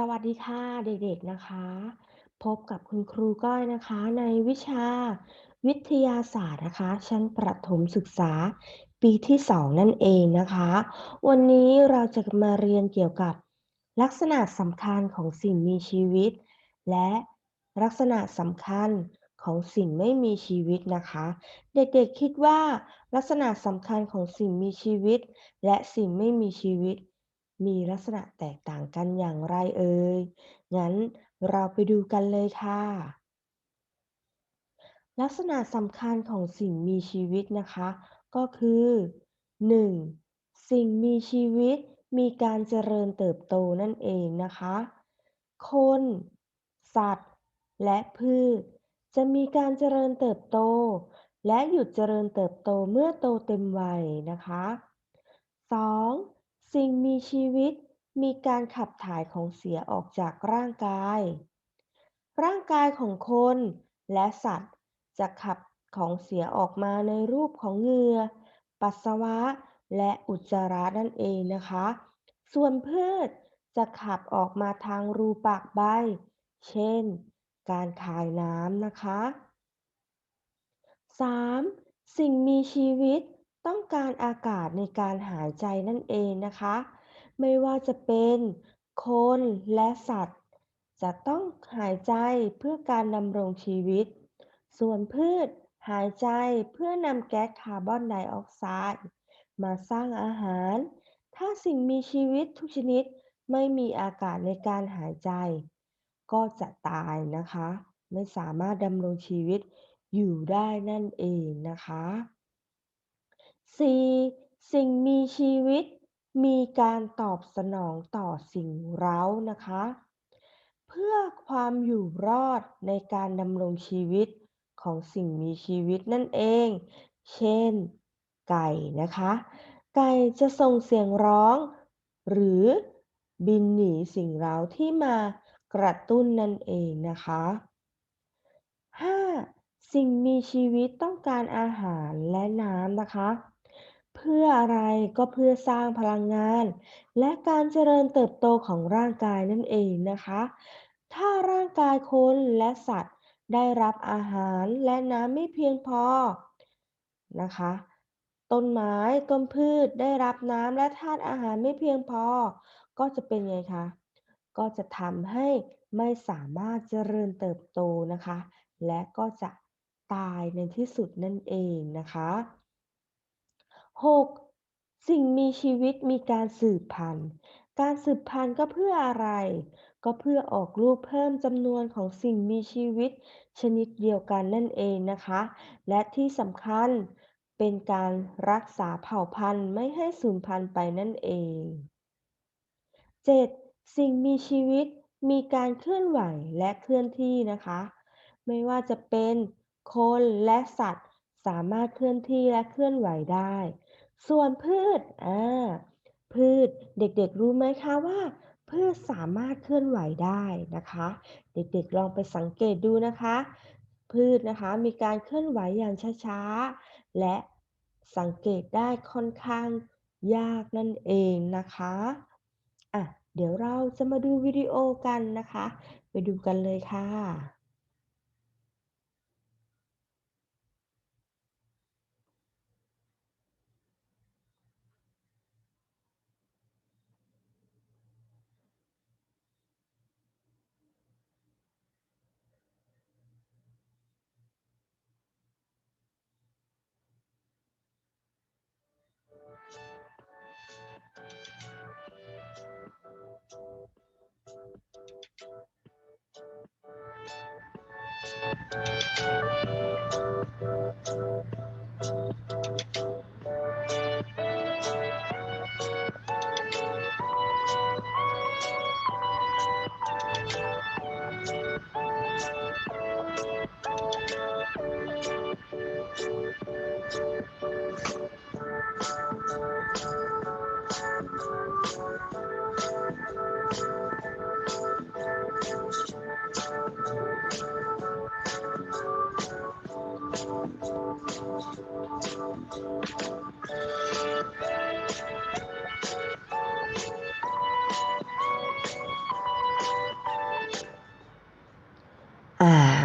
สวัสดีค่ะเด็กๆนะคะ พบกับคุณครูก้อยนะคะในวิชาวิทยาศาสตร์นะคะ ชั้นประถมศึกษาปีที่สองนั่นเองนะคะ วันนี้เราจะมาเรียนเกี่ยวกับลักษณะสำคัญของสิ่งมีชีวิต และลักษณะสำคัญของสิ่งไม่มีชีวิตนะคะ เด็กๆคิดว่าลักษณะสำคัญของสิ่งมีชีวิต และสิ่งไม่มีชีวิต มีลักษณะแตกต่างกันอย่างไรเอ่ย งั้นเราไปดูกันเลยค่ะ ลักษณะสำคัญของสิ่งมีชีวิตนะคะ ก็คือ 1. สิ่งมีชีวิตมีการเจริญเติบโตนั่นเองนะคะ คน สัตว์ และพืช จะมีการเจริญเติบโต และหยุดเจริญเติบโตเมื่อโตเต็มวัยนะคะ 2. สิ่งมีชีวิตมีการขับถ่ายของเสียออกจากร่างกาย ร่างกายของคนและสัตว์จะขับของเสียออกมาในรูปของเหงื่อ ปัสสาวะ และอุจจาระนั่นเองนะคะ ส่วนพืชจะขับออกมาทางรูปากใบ เช่น การคายน้ำนะคะ 3. สิ่งมีชีวิต ต้องการอากาศในการหายใจนั่นเองนะคะ ไม่ว่าจะเป็นคนและสัตว์ จะต้องหายใจเพื่อการดำรงชีวิต ส่วนพืชหายใจเพื่อนำแก๊สคาร์บอนไดออกไซด์มาสร้างอาหาร ถ้าสิ่งมีชีวิตทุกชนิดไม่มีอากาศในการหายใจ ก็จะตายนะคะ ไม่สามารถดำรงชีวิตอยู่ได้นั่นเองนะคะ 4. สิ่งมีชีวิต มีการตอบสนองต่อสิ่งเร้านะคะ เพื่อความอยู่รอดในการดำรงชีวิตของสิ่งมีชีวิตนั่นเอง เช่น ไก่นะคะ ไก่จะส่งเสียงร้อง หรือบินหนีสิ่งเร้าที่มากระตุ้นนั่นเองนะคะ 5. สิ่งมีชีวิตต้องการอาหารและน้ำนะคะ เพื่ออะไรก็เพื่อสร้างพลังงาน และการเจริญเติบโตของร่างกายนั่นเองนะคะ ถ้าร่างกายคนและสัตว์ได้รับอาหารและน้ำไม่เพียงพอนะคะ ต้นไม้ต้นพืชได้รับน้ำและธาตุอาหารไม่เพียงพอ ก็จะเป็นไงคะ ก็จะทำให้ไม่สามารถเจริญเติบโตนะคะ และก็จะตายในที่สุดนั่นเองนะคะ 6. สิ่งมีชีวิตมีการสืบพันธุ์ การสืบพันธุ์ก็เพื่ออะไร ก็เพื่อออกลูกเพิ่มจำนวนของสิ่งมีชีวิต ชนิดเดียวกันนั่นเองนะคะ และที่สำคัญเป็นการรักษาเผ่าพันธุ์ไม่ให้สูญพันธุ์ไปนั่นเอง 7. สิ่งมีชีวิตมีการเคลื่อนไหวและเคลื่อนที่นะคะ ไม่ว่าจะเป็นคนและสัตว์สามารถเคลื่อนที่และเคลื่อนไหวได้ ส่วนพืชอ่าพืชเด็กๆรู้ไหมคะว่าพืชสามารถเคลื่อนไหวได้นะคะ เด็กๆลองไปสังเกตดูนะคะ พืชนะคะมีการเคลื่อนไหวอย่างช้าๆ และสังเกตได้ค่อนข้างยากนั่นเองนะคะอะเดี๋ยวเราจะมาดูวิดีโอกันนะคะ ไปดูกันเลยค่ะ Thank you.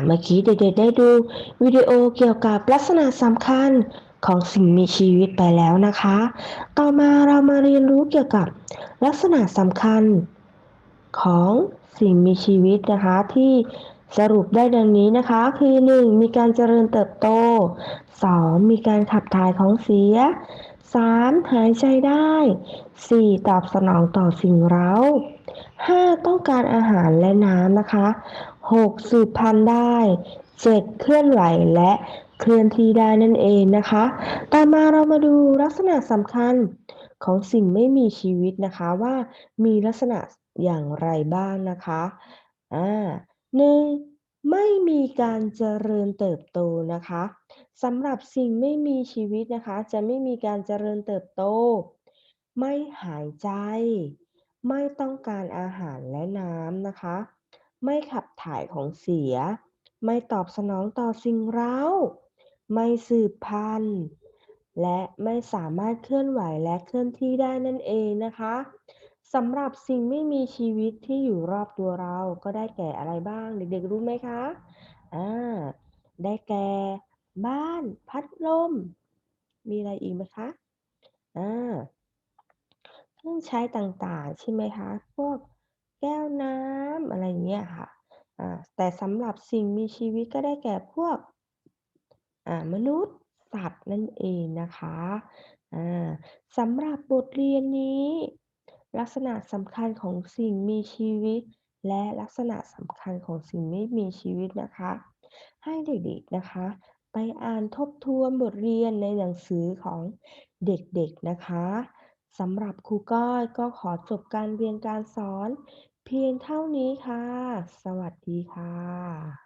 เมื่อกี้เด็กๆได้ดูวิดีโอเกี่ยวกับลักษณะสำคัญของสิ่งมีชีวิตไปแล้วนะคะ ต่อมาเรามาเรียนรู้เกี่ยวกับลักษณะสำคัญของสิ่งมีชีวิตนะคะที่ สรุปได้ดังนี้นะคะ คือ 1. มีการเจริญเติบโต 2. มีการขับถ่ายของเสีย 3. หายใจได้ 4. ตอบสนองต่อสิ่งเร้า 5. ต้องการอาหารและน้ำนะคะ 6. สืบพันธุ์ได้ 7. เคลื่อนไหวและเคลื่อนที่ได้นั่นเองนะคะ ต่อมาเรามาดูลักษณะสำคัญของสิ่งไม่มีชีวิตนะคะว่ามีลักษณะอย่างไรบ้างนะคะ อ่า หนึ่งไม่มีการเจริญเติบโตนะคะสำหรับสิ่งไม่มีชีวิตนะคะ จะไม่มีการเจริญเติบโต ไม่หายใจ ไม่ต้องการอาหารและน้ำนะคะ ไม่ขับถ่ายของเสีย ไม่ตอบสนองต่อสิ่งเร้า ไม่สืบพันธุ์ และไม่สามารถเคลื่อนไหวและเคลื่อนที่ได้นั่นเองนะคะ สำหรับสิ่งไม่มีชีวิตที่อยู่รอบตัวเราก็ได้แก่อะไรบ้าง เด็กๆรู้ไหมคะ อ่า ได้แก่ บ้าน พัดลม มีอะไรอีกไหมคะ อ่า เครื่องใช้ต่างๆ ใช่ไหมคะ พวกแก้วน้ำอะไรเงี้ยค่ะ อ่า แต่สำหรับสิ่งมีชีวิตก็ได้แก่พวก อ่า มนุษย์ สัตว์นั่นเองนะคะ อ่าสำหรับบทเรียนนี้ ลักษณะสำคัญของสิ่งมีชีวิต และลักษณะสำคัญของสิ่งไม่มีชีวิตนะคะ ให้เด็กๆนะคะ ไปอ่านทบทวนบทเรียนในหนังสือของเด็กๆนะคะสำหรับครูก้อยก็ขอจบการเรียนการสอน เพียงเท่านี้ค่ะ สวัสดีค่ะ